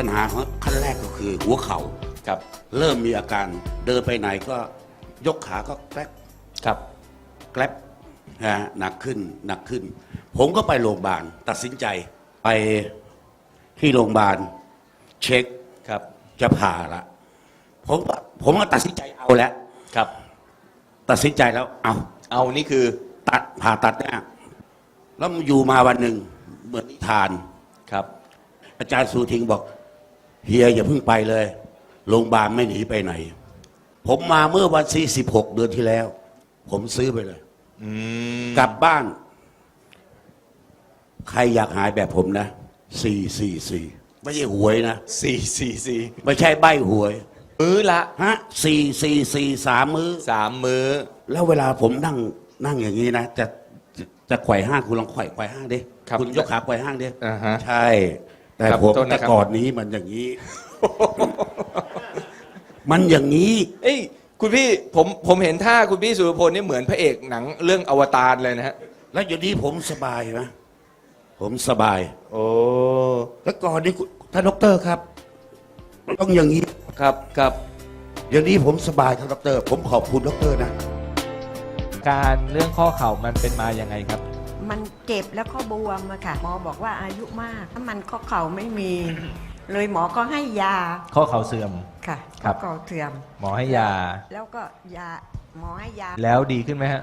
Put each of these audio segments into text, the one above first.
ปัญหาของขั้นแรกก็คือหัวเข่าครับเริ่มมีอาการเดินไปไหนก็ยกขาก็แกลบครับแกลบนะฮะหนักขึ้นหนักขึ้น ผมก็ไปโรงพยาบาลตัดสินใจไปที่โรงพยาบาลเช็คครับจะผ่าละผมก็ผมก็ตัดสินใจเอาแล้วครับ ตัดสินใจแล้วเอาเอานี่คือตัดผ่าตัดเนี่ยแล้วอยู่มาวันหนึ่งเหมือนนิทานครับ อาจารย์สูทิงบอก เฮียอย่าเพิ่งไปเลยโรงพยาบาลไม่หนีไปไหน ผมมาเมื่อวันที่16เดือนที่แล้ว ผมซื้อไปเลยอืมกลับบ้าน ใครอยากหายแบบผมนะสี่สี่สี่ไม่ใช่หวยนะสี่สี่สี่ไม่ใช่ใบหวย มื้อละฮะสี่สี่สี่สามมือ้อสามมื้อ แล้วเวลาผมนั่งนั่งอย่างนี้นะจะจะจะไขว่ห้างคุณลองไขว่ไขว่ห้างดิครับ ณยกขาไขว่ห้างดิอ่าฮะ ใช่ แต่ครับผมโทษนะครับแต่ก่อนนี้มันอย่างนี้ มันอย่างนี้ เอ้ยคุณพี่ผมผมเห็นท่าคุณพี่สุรพลนี่เหมือนพระเอกหนังเรื่องอวตารเลยนะฮะแล้วอยู่นี้ผมสบายนะผมสบาย โอ้แล้วก่อนนี้คุณท่านดอกเตอรครับต้องอย่างนี้ ครับครับอย่างนี้ผมสบายท่านดอกเตอรผมขอบคุณดอกเตอรนะ การเรื่องข้อเข่ามันเป็นมายังไงครับ มันเจ็บแล้วก็บวมอะค่ะ หมอบอกว่าอายุมากถ้ามันข้อเข่าไม่มี เลยหมอก็ให้ยาข้อเข่าเสื่อม ค่ะครัข้อบ เข่าเสื่อม หมอให้ยา แล้วก็ยาหมอให้ยาแล้วดีขึ้นไหมฮะ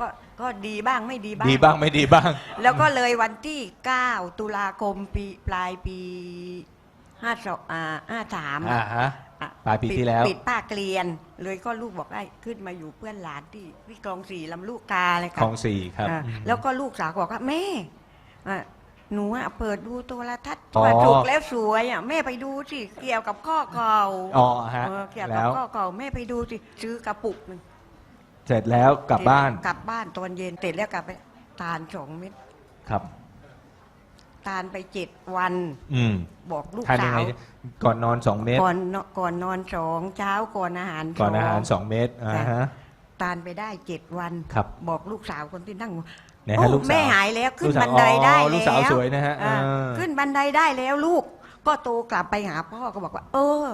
ก็ก็ดีบ้างไม่ดีบ้าง ดีบ้างไม่ดีบ้าง แล้วก็เลยวันที่ 9 ตุลาคมปีปลายปี 52อ่า53อ่าฮะอะ ปลายปีที่แล้ว ปิดป้าเกลียน เลยก็ลูกบอกได้ขึ้นมาอยู่เพื่อนหลานที่ที่คลองสี่ลำลูกกาเลยคค่ะลองสี่ครับ อ่าอืมแล้วก็ลูกสาวบอกว่าแม่อะหนูอะเปิดดูโทรทัศน์อ๋อ ว่าถูกแล้วสวยอะแม่ไปดูสิเกี่ยวกับข้อเข่าอ๋อฮะเออเกี่ยวกับแล้วข้อเข่าแม่ไปดูสิซื้อกระปุกหนึ่งเสร็จแล้วกลับบ้านกลับบ้านตอนเย็นเสร็จแล้วกลับไปทานสองเม็ดครับ ทานไปเจ็ดวัน อืมบอกลูกทานยัสางไงวก่อนนอนสองเม็ดก่อนนอนก่อนนอนสองเช้าก่อนอาหารก่อนอาหารสสององเม็ดอ่าฮะ ทานไปได้เจ็ดวัน ครับ บอกลูกสาวคนที่นั่งไหนฮะโอ้ลูกสาวแม่หายแล้วขึ้นลูกสาวบันไดได้อ๋อแล้วลูกสาวสวยนะฮะอ่าเออ ขึ้นบันไดได้แล้วลูก ก็โตกลับไปหาพ่อก็บอกว่า เออ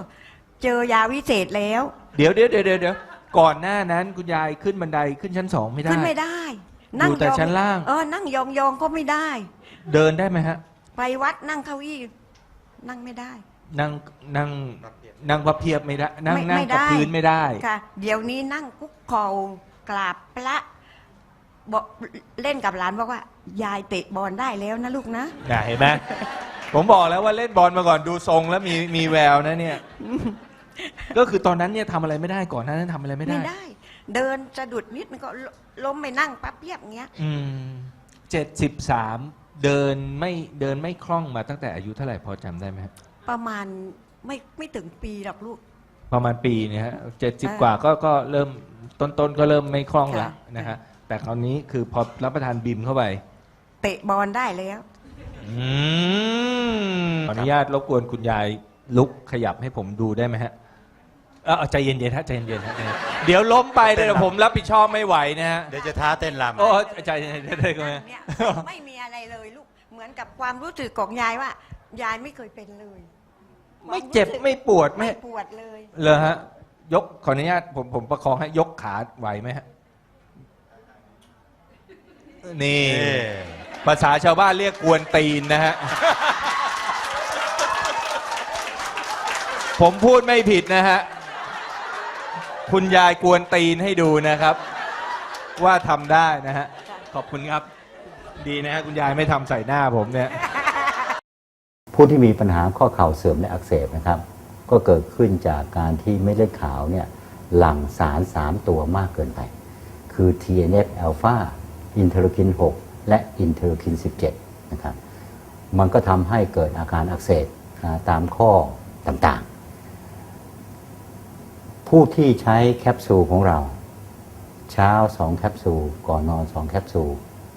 เจอยาวิเศษแล้ว เดี๋ยวเดี๋ยวเดี๋ยวเดี๋ยวเดี๋ยวก่อนหน้านั้นคุณยายขึ้นบันไดขึ้นชั้นสองไม่ได้ ขึ้นไม่ได้ อยู่แต่ยองชั้นล่าง เออนั่งยองยองๆก็ไม่ได้ เดินได้ไหมฮะ ไปวัดนั่งเก้าอี้นั่งไม่ได้ นั่งนั่งนั่งพับเพียบไม่ได้ นั่งไม่นั่งไม่กับได้ พื้นไม่ได้ ค่ะ เดี๋ยวนี้นั่งคุกเข่ากราบพระบอกเล่นกับหลานบอกว่า ยายเตะบอลได้แล้วนะลูกนะ น่ะเห็นไหม ผมบอกแล้วว่าเล่นบอลมาก่อนดูทรงแล้วมีมีแววนะเนี่ย ก็คือตอนนั้นเนี่ยทำอะไรไม่ได้ก่อนหนานั้นทำอะไรไม่ได้ ไม่ได้ เดินสะดุดนิดมันก็ล้มไปนั่งปั๊บเพียบเงี้ย อืมเจ็ดสิบสามเดินไม่เดินไม่คล่องมาตั้งแต่อายุเท่าไหร่พอจำได้ไหมครับประมาณไม่ไม่ถึงปีหรอกลูก ประมาณปีเนี่ยฮะเจ็ดสิบอ่ากว่าก็ก็เริ่มต้นต้นๆก็เริ่มไม่คล่องแล้วค่ะ นะฮะแต่คราวนี้คือพอรับประทานบิมเข้าไป เตะบอลได้แล้ว อืมขออนุญาตรบกวนคุณยายลุกขยับให้ผมดูได้ไหมฮะ เออเอาใจเย็นๆฮะใจเย็นๆฮะเดี๋ยวล้มไปเดี๋ยวผมรับผิดชอบไม่ไหวนะฮะเดี๋ยวจะท้าเต้นรำโอ้ใจเย็นๆได้ไหมเนี่ยไม่มีอะไรเลยลูกเหมือนกับความรู้สึกของยายว่ายายไม่เคยเป็นเลย ไม่เจ็บไม่ปวดไม่ไม่ปวดเลยเลยฮะยกขออนุญาตผมผมประคองให้ยกขาไหวไหมฮะนี่นี่ภาษาชาวบ้านเรียกกวนตีนนะฮะผมพูดไม่ผิดนะฮะ คุณยายกวนตีนให้ดูนะครับ ว่าทำได้นะฮะ ขอบคุณครับ ดีนะฮะคุณยายไม่ทำใส่หน้าผมเนี่ย ผู้ที่มีปัญหาข้อเข่าเสื่อมและอักเสบนะครับ ก็เกิดขึ้นจากการที่เม็ดเลือดขาวเนี่ยหลั่งสาร 3 ตัวมากเกินไป คือ TNF อ l p h a อินเทอร์คิน 6 และอินเทอร์คิน 17 นะครับ มันก็ทำให้เกิดอาการอักเสบตามข้อต่างๆ ผู้ที่ใช้แคปซูลของเรา เช้า2แคปซูลก่อนนอน2แคปซูล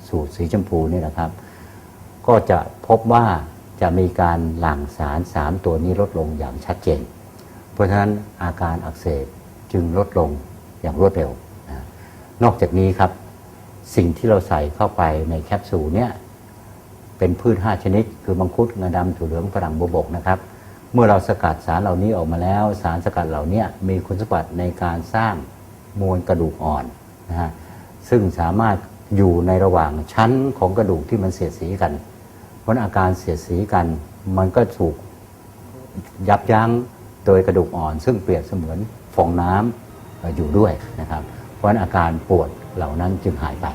สูตรสีชมพูนี่นะครับ ก็จะพบว่าจะมีการหลั่งสาร 3 ตัวนี้ลดลงอย่างชัดเจน เพราะฉะนั้นอาการอักเสบจึงลดลงอย่างรวดเร็วนะนอกจากนี้ครับ สิ่งที่เราใส่เข้าไปในแคปซูลเนี่ยเป็นพืช 5 ชนิด คือมังคุดงาดำถั่วเหลืองฝรั่งบวบกนะครับ เมื่อเราสกัดสารเหล่านี้ออกมาแล้ว สารสกัดเหล่านี้มีคุณสมบัติในการสร้างมวลกระดูกอ่อนนะฮะซึ่งสามารถอยู่ในระหว่างชั้นของกระดูกที่มันเสียดสีกัน เพราะอาการเสียดสีกัน มันก็ถูกยับยั้งโดยกระดูกอ่อน ซึ่งเปรียบเสมือนฟองน้ำเอ่ออยู่ด้วยนะครับ เพราะฉะนั้นอาการปวดเหล่านั้นจึงหายไป